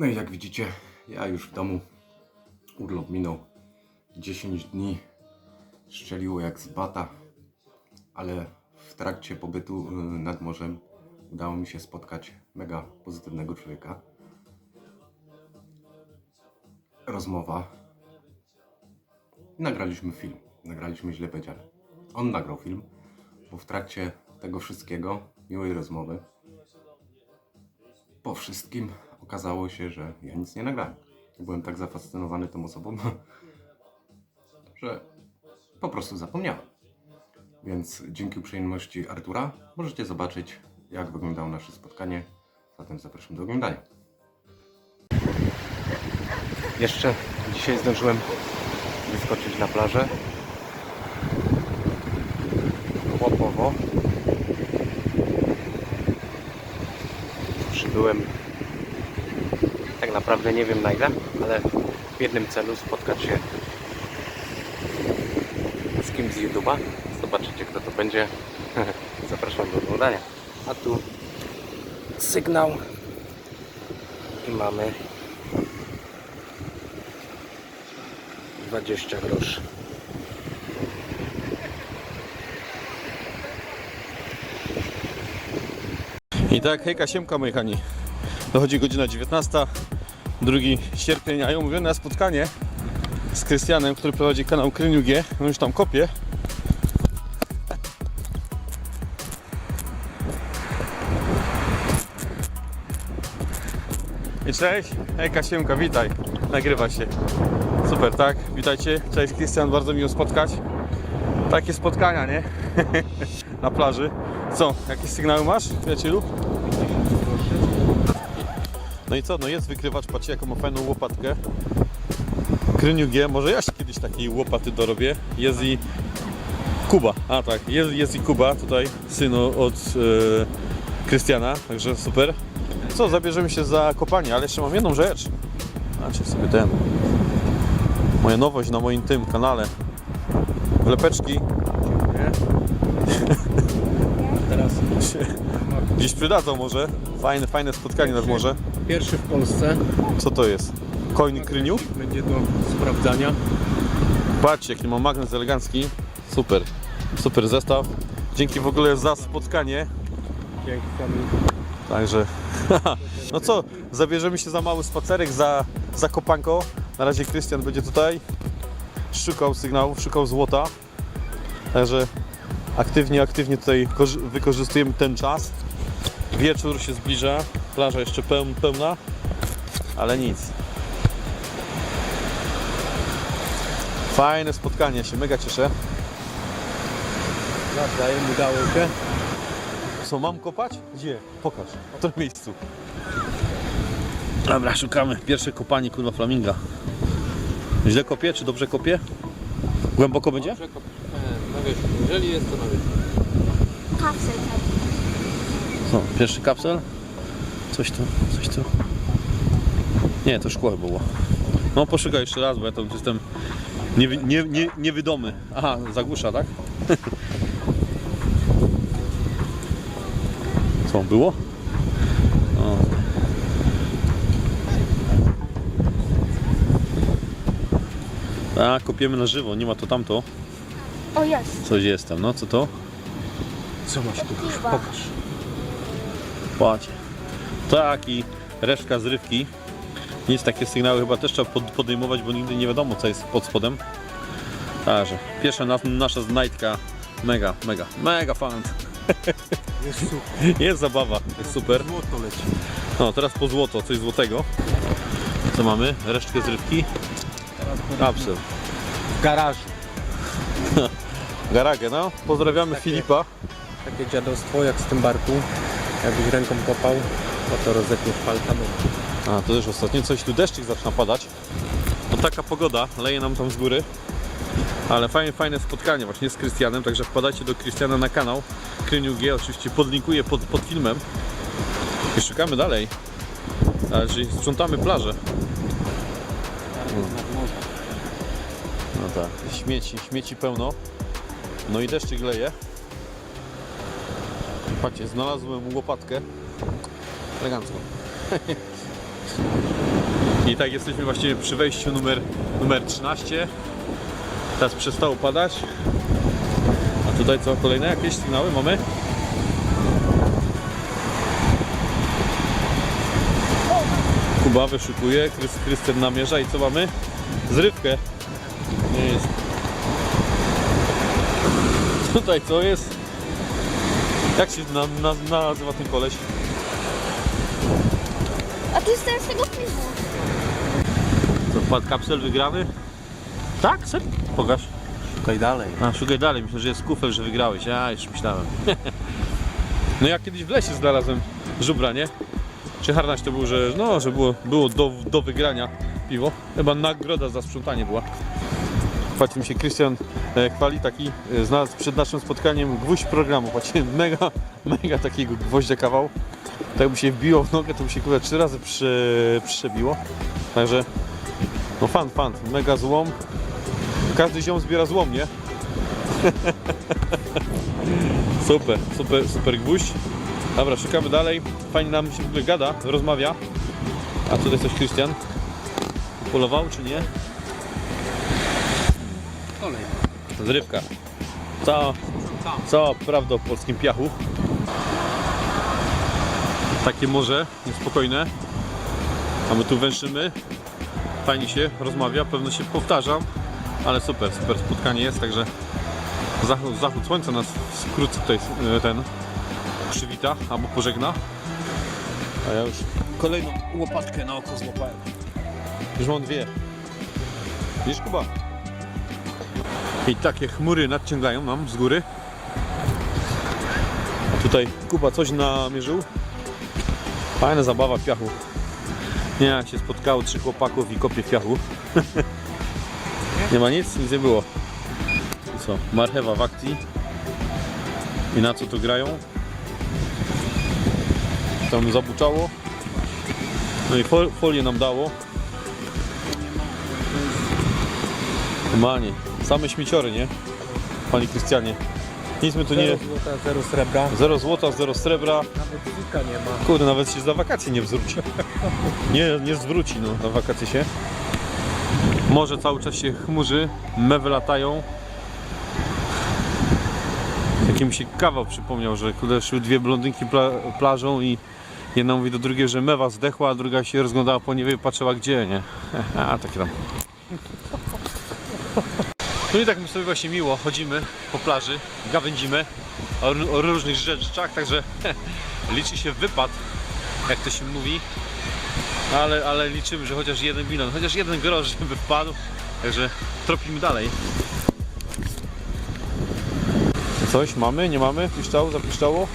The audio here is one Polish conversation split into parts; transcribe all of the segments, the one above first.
No i jak widzicie, ja już w domu. Urlop minął 10 dni. Strzeliło jak z bata, ale w trakcie pobytu y, nad morzem udało mi się spotkać mega pozytywnego człowieka. Rozmowa. Nagraliśmy film. Nagraliśmy źle powiedziane. On nagrał film, bo w trakcie tego wszystkiego, miłej rozmowy, po wszystkim okazało się, że ja nic nie nagrałem. Byłem tak zafascynowany tą osobą, że po prostu zapomniałem. Więc dzięki uprzejmości Artura możecie zobaczyć, jak wyglądało nasze spotkanie. Zatem zapraszam do oglądania. Jeszcze dzisiaj zdążyłem wyskoczyć na plażę. Łopowo. Przybyłem naprawdę nie wiem na ile, ale w jednym celu spotkać się z kimś z YouTube'a. Zobaczycie kto to będzie. Zapraszam do oglądania. A tu sygnał i mamy 20 groszy. I tak, hejka, siemka moi kochani. Dochodzi godzina 19, 2 sierpień, a ja umówione na spotkanie z Krystianem, który prowadzi kanał Kryniu G. On już tam kopie. I cześć, hejka, siemka, witaj. Nagrywa się. Super, tak? Witajcie. Cześć Krystian, bardzo miło spotkać. Takie spotkania, nie? na plaży. Co, jakieś sygnały masz, przyjacielu? No i co, no jest wykrywacz, patrzcie jaką ma fajną łopatkę. Kryniu G, może ja się kiedyś takiej łopaty dorobię. Jest i Kuba, a tak, jest, jest i Kuba tutaj, synu od e, Krystiana, także super. Co, zabierzemy się za kopanie, ale jeszcze mam jedną rzecz. Znaczy sobie ten, moja nowość na moim tym kanale. Wlepeczki. Teraz gdzieś przydadzą może. Fajne, fajne spotkanie nad morze. pierwszy w Polsce Co to jest? Coin Kryniu? będzie do sprawdzania. Patrzcie, jaki ma magnes elegancki. Super, super zestaw. Dzięki w ogóle za spotkanie. Dzięki Kamil. Także, no co, zabierzemy się za mały spacerek, za, za kopanko. Na razie Krystian będzie tutaj szukał sygnałów, szukał złota. Także aktywnie, aktywnie tutaj korzy- wykorzystujemy ten czas. Wieczór się zbliża, plaża jeszcze peł- pełna, ale nic. Fajne spotkanie, się mega cieszę. Nawzajem udało się. Co, mam kopać? Gdzie? Pokaż. W którym miejscu? Dobra, szukamy. Pierwsze kopanie kurwa flaminga. Źle kopie, czy dobrze kopie? Głęboko będzie? Dobrze, kop- e, na wierzchu. Jeżeli jest to na wierzchu. Kapsel Co, pierwszy kapsel? Coś tu, coś tu. Nie, to szkło było. No poszukaj jeszcze raz, bo ja to już jestem niewi- nie, nie, niewydomy. Aha, zagłusza, tak? Co, było? O. A, kopiemy na żywo, nie ma to tamto. O jest. Coś jest tam, no co to? Co masz tu? Pokaż. Patrz. Tak i resztka zrywki. Nic takie sygnały chyba też trzeba pod, podejmować, bo nigdy nie wiadomo co jest pod spodem. Także pierwsza nas, nasza znajdka. Mega, mega, mega fan. Jest super. Jest zabawa, jest super. Złoto leci. No teraz po złoto, coś złotego. Co mamy? Resztkę zrywki. Kapsel. W garażu. Garagę, no. Pozdrawiamy Filipa. Takie dziadostwo jak z tym barku. Jakbyś ręką kopał, no to rozetniesz palca. No. A, to też ostatnio coś tu deszczyk zaczyna padać. No taka pogoda, leje nam tam z góry. Ale fajne, fajne spotkanie właśnie z Krystianem, także wpadajcie do Krystiana na kanał Kryniu G, oczywiście podlinkuję pod, pod filmem. I szukamy dalej. Ale czyli sprzątamy plażę. No tak, śmieci, śmieci pełno. No i deszczyk leje. Patrzcie, znalazłem łopatkę. Elegancko. I tak jesteśmy właściwie przy wejściu numer, numer 13. Teraz przestało padać. A tutaj co, kolejne jakieś sygnały mamy? Kuba wyszukuje, Krys, Krystian namierza i co mamy? Zrywkę. Nie jest. Tutaj co jest? Jak się na, na, nazywa ten koleś? A to jest teraz tego filmu. Co, wpadł kapsel wygrany? Tak? Ser? Pokaż. Szukaj dalej. A, szukaj dalej, myślę, że jest kufel, że wygrałeś. A, już myślałem. no ja kiedyś w lesie znalazłem żubra, nie? Czy harnaś to był, że no, że było, było do, do wygrania piwo. Chyba nagroda za sprzątanie była. Patrzcie, mi się Krystian e, chwali, taki e, znalazł przed naszym spotkaniem gwóźdź programu. Patrzcie, mega, mega takiego gwoździa kawał. Tak by się wbiło w nogę, to by się kurde trzy razy przy, przebiło. Także, no fan, fan, mega złom. Każdy ziom zbiera złom, nie? super, super, super gwóźdź. Dobra, szukamy dalej. Fajnie nam się w ogóle gada, rozmawia. A tutaj coś Krystian polował, czy nie? Kolej. Zrywka. Cała, cała prawda o polskim piachu. Takie morze, niespokojne. A my tu węszymy. Fajnie się rozmawia, pewno się powtarzam. Ale super, super spotkanie jest, także zachód, zachód słońca nas wkrótce tutaj e, ten przywita albo pożegna. A ja już kolejną łopatkę na oko złapałem. Już mam dwie. Widzisz Kuba? I takie chmury nadciągają nam z góry. Tutaj Kuba coś namierzył. Fajna zabawa w piachu. Nie, jak się spotkało trzy chłopaków i kopie w piachu. nie ma nic? Nic nie było. Co? Marchewa w akcji. I na co tu grają? Tam zabuczało. No i fol- folię nam dało. Manie, same śmieciory, nie? Panie Krystianie. Nic my tu nie... Zero złota, zero srebra. Zero złota, zero srebra. Nawet zika nie ma. Kurde, nawet się za wakacje nie zwróci. Nie, nie zwróci, no, na wakacje się. Morze cały czas się chmurzy, mewy latają. Jaki mi się kawał przypomniał, że kurde, szły dwie blondynki pla plażą i jedna mówi do drugiej, że mewa zdechła, a druga się rozglądała po niebie i patrzyła gdzie, nie? A, takie tam. No i tak my sobie właśnie miło chodzimy po plaży, gawędzimy o, o różnych rzeczach, także liczy się wypad, jak to się mówi. Ale, ale liczymy, że chociaż jeden bilon, chociaż jeden grosz żeby wpadł. Także tropimy dalej. Coś mamy? Nie mamy? Piszczało? Zapiszczało?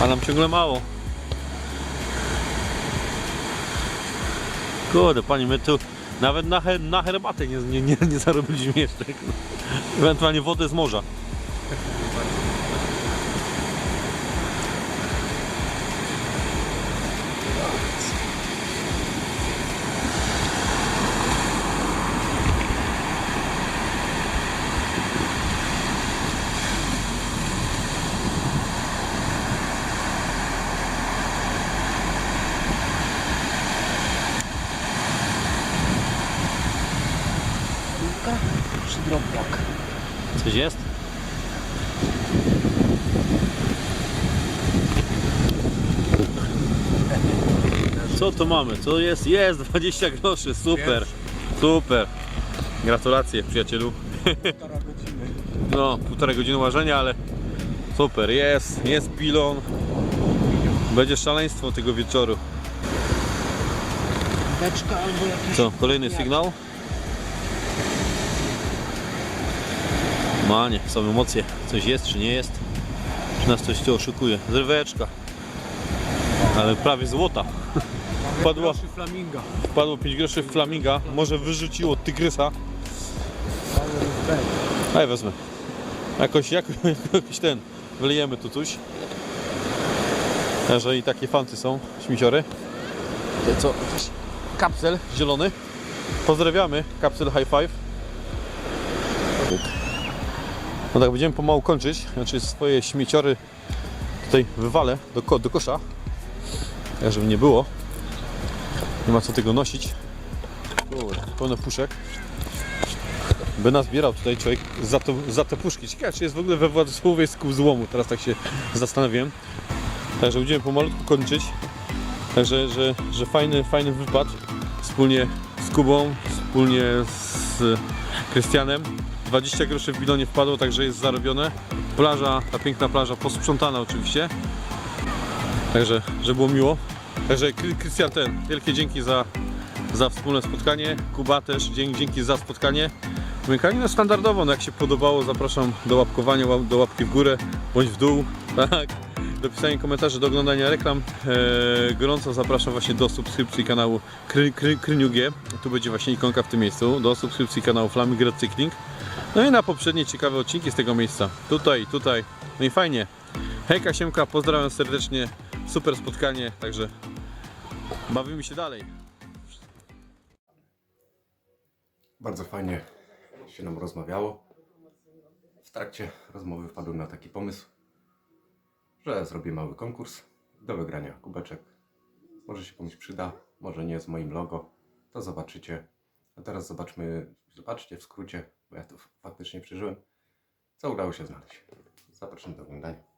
A nam ciągle mało. Kurde, panie, my tu nawet na, her, na herbatę nie, nie, nie, nie zarobiliśmy jeszcze. Ewentualnie wodę z morza. Przydrobiak. Coś jest? Co to mamy? Co jest? Jest 20 groszy, super, super. Gratulacje przyjacielu. Półtora godziny. No, półtorej godziny łażenia, ale super, jest, jest pilon. Będzie szaleństwo tego wieczoru. Beczka albo jakiś... Co, kolejny sygnał? Manie, są emocje. Coś jest czy nie jest? Czy nas coś tu oszukuje? Zryweczka. Ale prawie złota. Wpadło, Groszy flaminga. wpadło 5 groszy w flaminga. Może wyrzuciło tygrysa. A ja wezmę. Jakoś, jako, jakoś ten. Wylejemy tu coś. Jeżeli takie fanty są, śmiciory. To co? Kapsel zielony. Pozdrawiamy, kapsel high five. No tak, będziemy pomału kończyć. Znaczy swoje śmieciory tutaj wywalę do, do kosza. Tak, żeby nie było. Nie ma co tego nosić. Pełno puszek. By nazbierał tutaj człowiek za, to, za te puszki. Ciekawe, czy jest w ogóle we Władysławowie skup złomu. Teraz tak się zastanawiam. Także będziemy pomalutku kończyć. Także, że, że fajny, fajny wypad. Wspólnie z Kubą, wspólnie z Krystianem. 20 groszy w bilonie wpadło, także jest zarobione. Plaża, ta piękna plaża posprzątana oczywiście. Także, że było miło. Także Kry- Krystian ten, wielkie dzięki za, za wspólne spotkanie. Kuba też dzięki, dzięki za spotkanie. Mykanie standardowo, no jak się podobało, zapraszam do łapkowania, łap- do łapki w górę bądź w dół, tak? Do pisania komentarzy, do oglądania reklam. Eee, gorąco zapraszam właśnie do subskrypcji kanału Kry, Kry, Kryniu G. Tu będzie właśnie ikonka w tym miejscu. Do subskrypcji kanału Flamingred Cycling. No i na poprzednie ciekawe odcinki z tego miejsca. Tutaj, tutaj. No i fajnie. Hejka Siemka, pozdrawiam serdecznie. Super spotkanie, także bawimy się dalej. Bardzo fajnie się nam rozmawiało. W trakcie rozmowy wpadłem na taki pomysł, że zrobię mały konkurs do wygrania kubeczek. Może się komuś przyda, może nie z moim logo, to zobaczycie. A teraz zobaczmy, zobaczcie w skrócie, bo ja to faktycznie przeżyłem, co udało się znaleźć. Zapraszam do oglądania.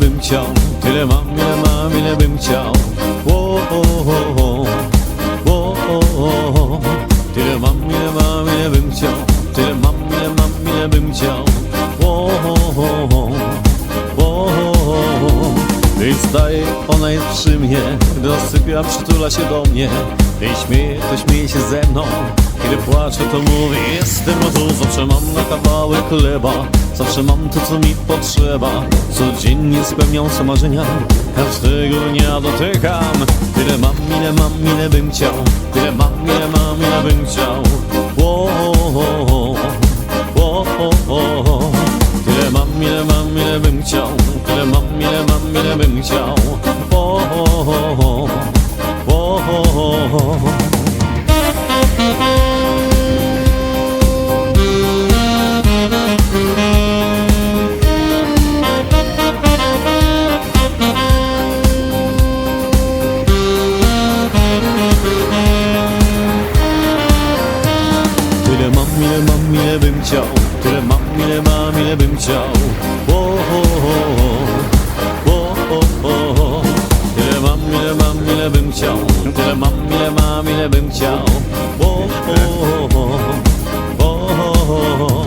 Bym chciał Tyle mam, ile mam, ile bym chciał o, o, o, o. O, o, o, o. Tyle mam, ile mam, ile bym chciał Tyle mam, ile mam, ile bym chciał Gdy wstaje, ona jest przy mnie Gdy zasypia, przytula się do mnie. Gdy śmieje, to śmieje się ze mną. Kiedy płaczę, to mówię Jestem tu, zawsze mam na kawałek chleba. Zawsze mam to, co mi potrzeba. Codziennie spełniam swe marzenia. Każdego dnia dotykam. Tyle mam, ile mam, ile bym chciał. Tyle mam, ile mam, ile bym chciał bym chciał Tyle mam, ile mam, ile bym chciał. O, o, o, o, o. Tyle mam, ile mam, ile bym chciał. Tyle mam, ile mam, ile bym chciał. O, o, o.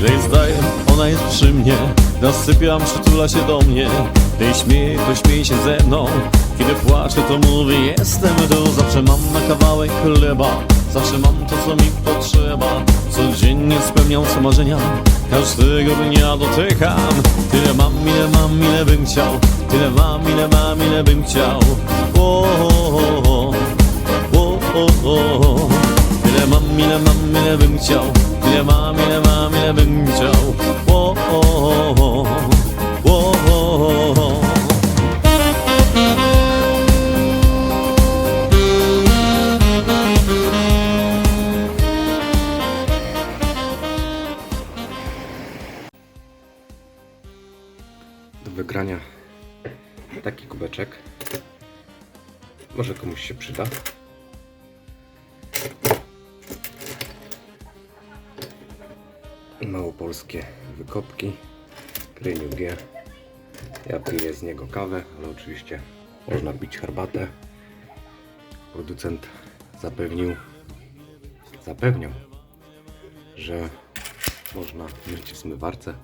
Że jest daje, ona jest przy mnie. Zasypiam, przytula się do mnie. Gdy śmieje, to śmieje się ze mną. Kiedy płaczę, to mówię Jestem tu, zawsze mam na kawałek chleba Zawsze mam to, co mi potrzeba. Codziennie spełniam swe marzenia. Każdego dnia dotykam. Tyle mam, ile mam, ile bym chciał. Tyle mam, ile mam, ile bym chciał. O, o, o, o. Tyle mam, ile mam, ile bym chciał. Tyle mam, ile mam, ile bym chciał. O, o, o, wygrania taki kubeczek. Może komuś się przyda. Małopolskie wykopki. Kryniu G. Ja piję z niego kawę, ale oczywiście można pić herbatę. Producent zapewnił, zapewniał, że można myć w zmywarce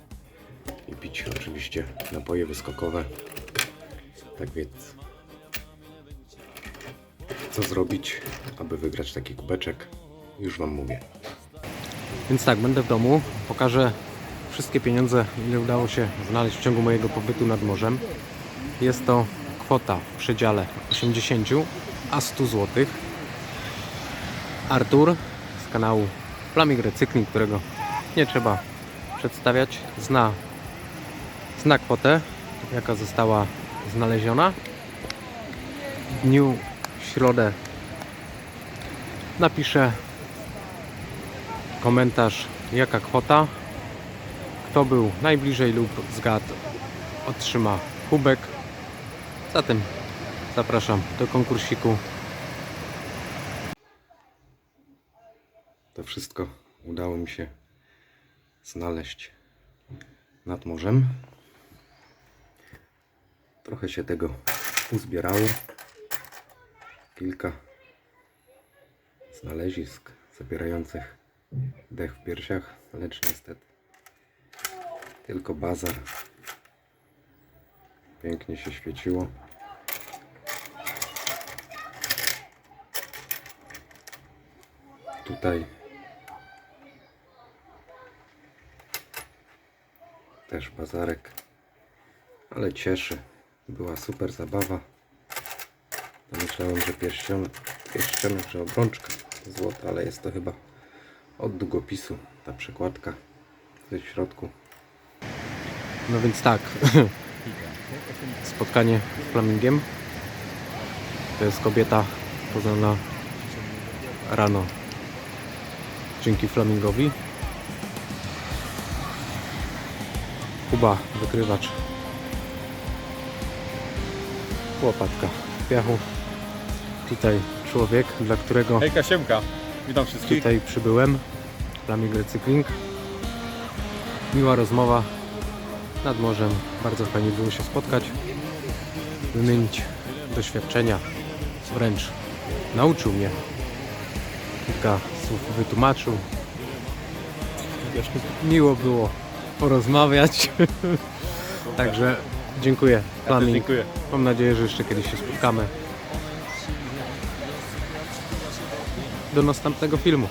i pić oczywiście napoje wyskokowe. Tak więc, co zrobić, aby wygrać taki kubeczek? Już Wam mówię. Więc tak, będę w domu, pokażę wszystkie pieniądze, ile udało się znaleźć w ciągu mojego pobytu nad morzem. Jest to kwota w przedziale 80 a 100 zł. Artur z kanału Flaming Recykling, którego nie trzeba przedstawiać, zna, zna kwotę, jaka została znaleziona. W dniu środę napiszę komentarz, jaka kwota. Kto był najbliżej lub zgadł, otrzyma kubek. Zatem zapraszam do konkursiku. To wszystko udało mi się znaleźć nad morzem. Trochę się tego uzbierało. Kilka znalezisk zabierających dech w piersiach, lecz niestety tylko bazar. Pięknie się świeciło. Tutaj też bazarek, ale cieszy. Była super zabawa. Myślałem, że pierścionek, pierścionek, że obrączka złota, ale jest to chyba od długopisu ta przekładka w środku. No więc tak. Spotkanie z flamingiem. To jest kobieta poznana rano dzięki flamingowi. Kuba, wykrywacz. Łopatka w piachu. Tutaj człowiek, dla którego Hejka Siemka, witam wszystkich. tutaj przybyłem. Flaming Recykling. Miła rozmowa nad morzem. Bardzo fajnie było się spotkać. Wymienić doświadczenia. Wręcz nauczył mnie. Kilka słów wytłumaczył. Miło było porozmawiać. Także dziękuję. Ja dziękuję. Mam nadzieję, że jeszcze kiedyś się spotkamy. Do następnego filmu.